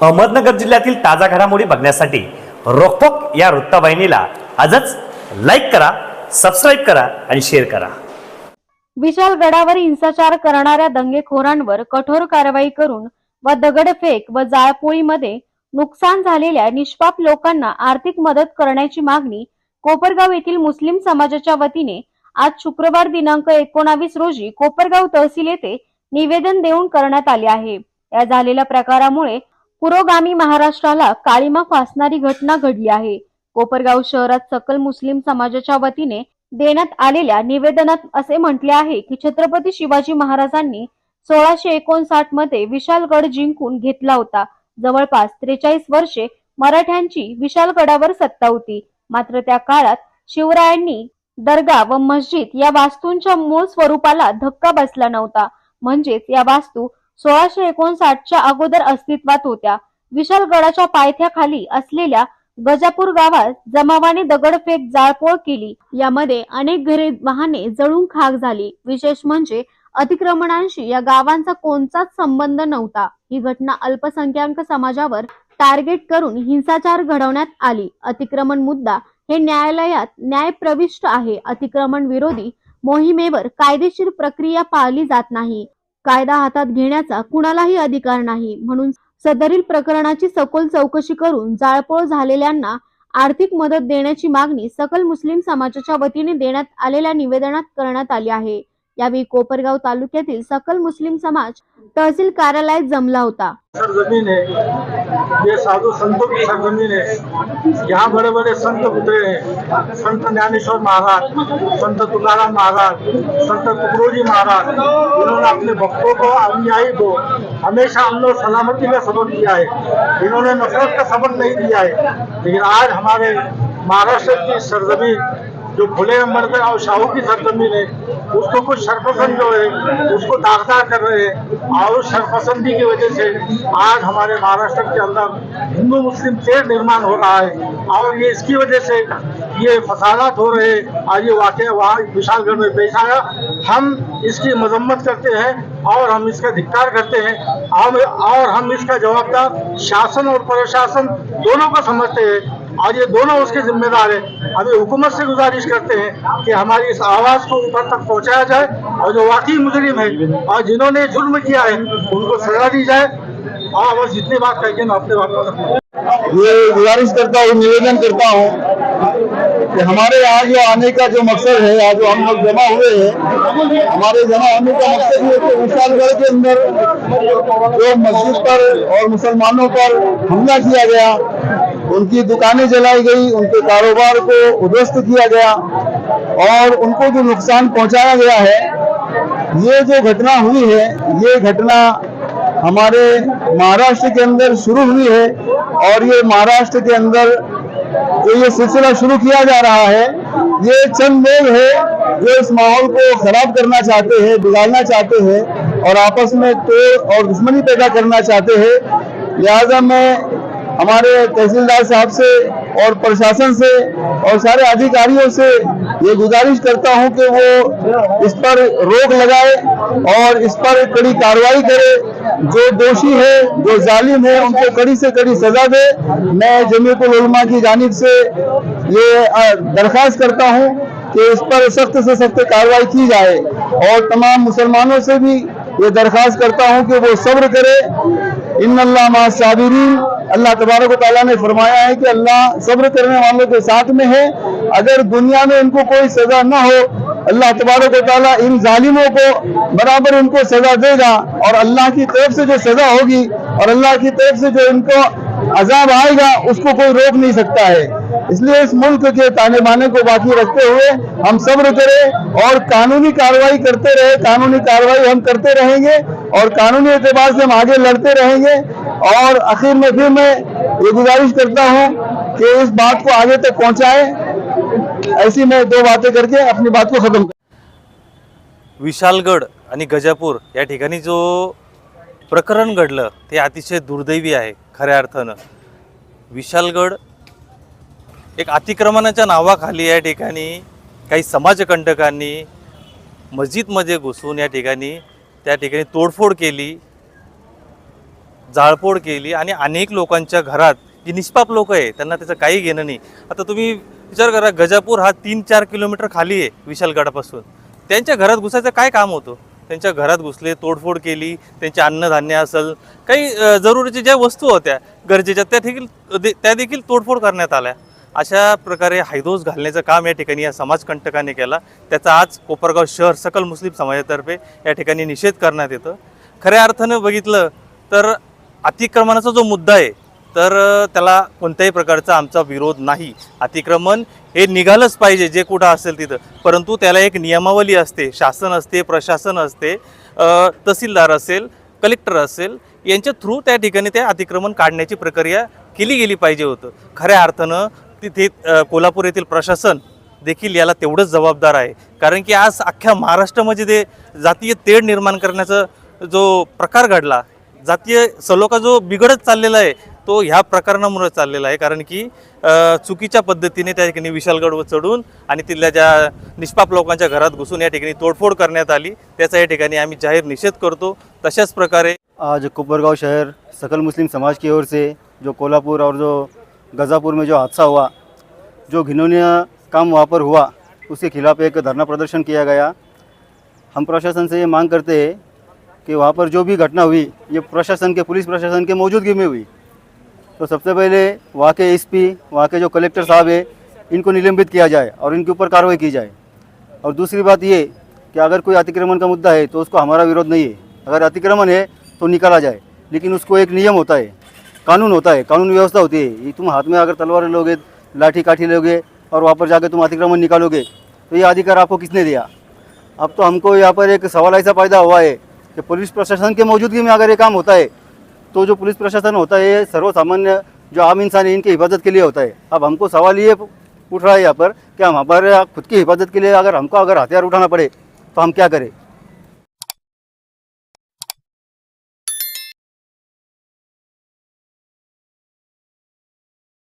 अहमदनगर जिल्ह्यातील ताजा घडामोडी बघण्यासाठी रोखोक या वृत्तवाहिनीला आजच लाईक करा सबस्क्राईब करा आणि शेअर करा. विशालगडावर हिंसाचार करणाऱ्या दंगेखोरांवर कठोर कारवाई करून व दगडफेक व जाळपोळीमध्ये नुकसान झालेल्या निष्पाप लोकांना आर्थिक मदत करण्याची मागणी कोपरगाव येथील मुस्लिम समाजाच्या वतीने आज शुक्रवार दिनांक एकोणावीस रोजी कोपरगाव तहसील येथे निवेदन देऊन करण्यात आले आहे. या झालेल्या प्रकारामुळे पुरोगामी महाराष्ट्राला काळीमा फासणारी घटना घडली आहे. कोपरगाव शहरात सकल मुस्लिम समाजाच्या वतीने देण्यात आलेल्या निवेदनात असे म्हटले आहे की छत्रपती शिवाजी महाराजांनी सोळाशे एकोणसाठमध्ये विशालगड जिंकून घेतला होता. जवळपास त्रेचाळीस वर्षे मराठ्यांची विशालगडावर सत्ता होती. मात्र त्या काळात शिवरायांनी दर्गा व मस्जिद या वास्तूंच्या मूळ स्वरूपाला धक्का बसला नव्हता. म्हणजेच या वास्तू सोळाशे एकोणसाठच्या अगोदर अस्तित्वात होत्या. विशालगडाच्या पायथ्याखाली असलेल्या गजापूर गावात जमावाने दगडफेक जाळपोळ केली. यामध्ये अनेक घरे वाहने जळून खाक झाली. विशेष म्हणजे अतिक्रमणांशी या गावांचा कोणताच संबंध नव्हता. ही घटना अल्पसंख्याक समाजावर टार्गेट करून हिंसाचार घडवण्यात आली. अतिक्रमण मुद्दा हे न्यायालयात न्याय प्रविष्ट आहे. अतिक्रमण विरोधी मोहिमेवर कायदेशीर प्रक्रिया पाळली जात नाही. कायदा हातात घेण्याचा कुणालाही अधिकार नाही. म्हणून सदरील प्रकरणाची सखोल चौकशी करून जाळपोळ झालेल्यांना आर्थिक मदत देण्याची मागणी सकल मुस्लिम समाजाच्या वतीने देण्यात आलेल्या निवेदनात करण्यात आली आहे. यावेळी कोपरगाव तालुक्यातील सकल मुस्लिम समाज तहसील कार्यालयात जमला होता. सरजमीन है ये साधु संतों की सरजमीन है यहाँ बड़े बड़े संत गुजरे हैं संत ज्ञानेश्वर महाराज, संत तुकाराम महाराज, संत तुकरोजी महाराज, इन्होंने अपने भक्तों को अनुयायी को हमेशा अमन और सलामती का सबक दिया है इन्होंने नफरत का सबक नहीं दिया है लेकिन आज हमारे महाराष्ट्र की सरजमीन, जो खुले अम्बरकर और शाहू की सरजमीन है उसको कुछ शरपसंद जो है, उसको दागदार कर रहे हैं। और उस शरपसंदी की वजह से आज हमारे महाराष्ट्र के अंदर हिंदू मुस्लिम तेज निर्माण हो रहा है। और ये इसकी वजह से ये फसादात हो रहे आज ये वाक़ वहाँ विशालगढ़ में पेश आया। हम इसकी मजम्मत करते हैं और हम इसका धिक्कार करते हैं। और हम इसका जवाबदार शासन और प्रशासन दोनों को समझते हैं। और ये दोनों उसके जिम्मेदार हैं। अभी हुकूमत से गुजारिश करते हैं कि हमारी इस आवाज़ को ऊपर तक पहुँचाया जाए और जो वाकई मुजरिम है और जिन्होंने जुर्म किया है, उनको सजा दी जाए। और बस जितनी बात कहेंगे, मैं अपने बात ये गुजारिश करता हूँ, निवेदन करता हूँ कि हमारे यहाँ जो आने का जो मकसद है, आज हम लोग जमा हुए हैं, हमारे जमा होने का मकसद ये कि विशालगढ़ के अंदर जो मस्जिद पर और मुसलमानों पर हमला किया गया उनकी दुकानें जलाई गई, उनके कारोबार को उध्वस्त किया गया और उनको जो नुकसान पहुँचाया गया है, ये जो घटना हुई है, ये घटना हमारे महाराष्ट्र के अंदर शुरू हुई है और ये महाराष्ट्र के अंदर जो ये सिलसिला शुरू किया जा रहा है, ये चंद लोग है जो इस माहौल को खराब करना चाहते हैं, बिगाड़ना चाहते हैं और आपस में तोड़ और दुश्मनी पैदा करना चाहते हैं। लिहाजा मैं हमारे तहसीलदार साहब से और प्रशासन से और सारे अधिकारियों से ये गुजारिश करता हूँ कि वो इस पर रोक लगाए और इस पर कड़ी कार्रवाई करे। जो दोषी है, जो जालिम है, उनको कड़ी से कड़ी सजा दे। मैं जमीयतुल उलमा की जानिब से ये दरख्वास्त करता हूँ कि इस पर सख्त से सख्त कार्रवाई की जाए और तमाम मुसलमानों से भी ये दरख्वास्त करता हूँ कि वो सब्र करे। इन अल्लाह साबिरीन। अल्लाह तबारक ने फरमाया है कि अल्लाह सब्र करने वालों के साथ में है। अगर दुनिया में इनको कोई सजा न हो, अल्लाह तबारक ताला इन जालिमों को बराबर इनको सजा देगा और अल्लाह की तरफ़ से जो सजा होगी और अल्लाह की तरफ़ से जो इनको अजाब आएगा, उसको कोई रोक नहीं सकता है। इसलिए इस मुल्क के ताने बाने को बाकी रखते हुए हम सब्र करें और कानूनी कार्रवाई करते रहे। कानूनी कार्रवाई हम करते रहेंगे और कानूनी एतबार से हम आगे लड़ते रहेंगे। और आखिर में फिर मैं ये गुजारिश करता हूँ कि इस बात को आगे तक पहुँचाएं। ऐसी मैं दो बातें करके अपनी बात को खत्म कर विशालगड आणि गजापूर या ठिकाणी जो प्रकरण घडलं ते अतिशय दुर्दैवी आहे खऱ्या अर्थानं. विशालगड एक अतिक्रमणाच्या नावाखाली या ठिकाणी काही समाजकंटकांनी मस्जिदमध्ये घुसून या ठिकाणी त्या ठिकाणी तोडफोड केली. जाळपोळ केली आणि अनेक लोकांच्या घरात जी निष्पाप लोक आहे त्यांना त्याचं काही घेणं नाही. आता तुम्ही विचार करा गजापूर हा तीन चार किलोमीटर खाली आहे विशालगडापासून. त्यांच्या घरात घुसायचं काय काम होतं? त्यांच्या घरात घुसले तोडफोड केली त्यांचे अन्नधान्य असेल काही जरुरीच्या ज्या वस्तू होत्या गरजेच्या त्या देखील दे- त्या देखील तोडफोड करण्यात आल्या. अशा प्रकारे हायदोस घालण्याचं काम या ठिकाणी या समाजकंटकाने केला. त्याचा आज कोपरगाव शहर सकल मुस्लिम समाजातर्फे या ठिकाणी निषेध करण्यात येतं. खऱ्या अर्थानं बघितलं तर अतिक्रमणाचा जो मुद्दा आहे तर त्याला कोणत्याही प्रकारचा आमचा विरोध नाही. अतिक्रमण हे निघालंच पाहिजे जे कुठं असेल तिथं. परंतु त्याला एक नियमावली असते शासन असते प्रशासन असते तहसीलदार असेल कलेक्टर असेल यांच्या थ्रू त्या ठिकाणी ते अतिक्रमण काढण्याची प्रक्रिया केली गेली पाहिजे होतं. खऱ्या अर्थानं तिथे कोल्हापूर येथील प्रशासन देखील याला तेवढंच जबाबदार आहे. कारण की आज अख्ख्या महाराष्ट्रामध्ये ते जातीय तेढ निर्माण करण्याचा जो प्रकार घडला जातीय सलोखा जो बिघडत चाललेला आहे तो ह्या प्रकरणामुळे चाललेला आहे. कारण की चुकीच्या पद्धतीने त्या ठिकाणी विशालगडवर चढून आणि तिथल्या ज्या निष्पाप लोकांच्या घरात घुसून या ठिकाणी तोडफोड करण्यात आली त्याचा या ठिकाणी आम्ही जाहीर निषेध करतो. तशाच प्रकारे आज कोपरगांव शहर सकल मुस्लिम समाज की ओर से जो कोल्हापुर और जो गज़ापुर में जो हादसा हुआ जो घिनौनिया काम वहाँ पर हुआ उसके खिलाफ एक धरना प्रदर्शन किया गया। हम प्रशासन से ये मांग करते हैं कि वहाँ पर जो भी घटना हुई, ये प्रशासन के, पुलिस प्रशासन के मौजूदगी में हुई। तो सबसे पहले वहाँ के एसपी, वहाँ के जो कलेक्टर साहब है, इनको निलंबित किया जाए और इनके ऊपर कार्रवाई की जाए। और दूसरी बात ये कि अगर कोई अतिक्रमण का मुद्दा है तो उसको हमारा विरोध नहीं है। अगर अतिक्रमण है तो निकाला जाए। लेकिन उसको एक नियम होता है, कानून होता है, कानून व्यवस्था होती है। ये तुम हाथ में अगर तलवार लोगे लाठी काठी लोगे और वहाँ पर जाकर तुम अतिक्रमण निकालोगे तो ये अधिकार आपको किसने दिया? अब तो हमको यहाँ पर एक सवाल, ऐसा पैदा हुआ है कि पुलिस प्रशासन के मौजूदगी में अगर ये काम होता है तो जो पुलिस प्रशासन होता है ये सर्वसामान्य जो आम इंसान है इनकी हिफाजत के लिए होता है। अब हमको सवाल ये उठ रहा है यहाँ पर कि हम हमारे खुद की हिफाजत के लिए अगर हमको अगर हथियार उठाना पड़े तो हम क्या करें?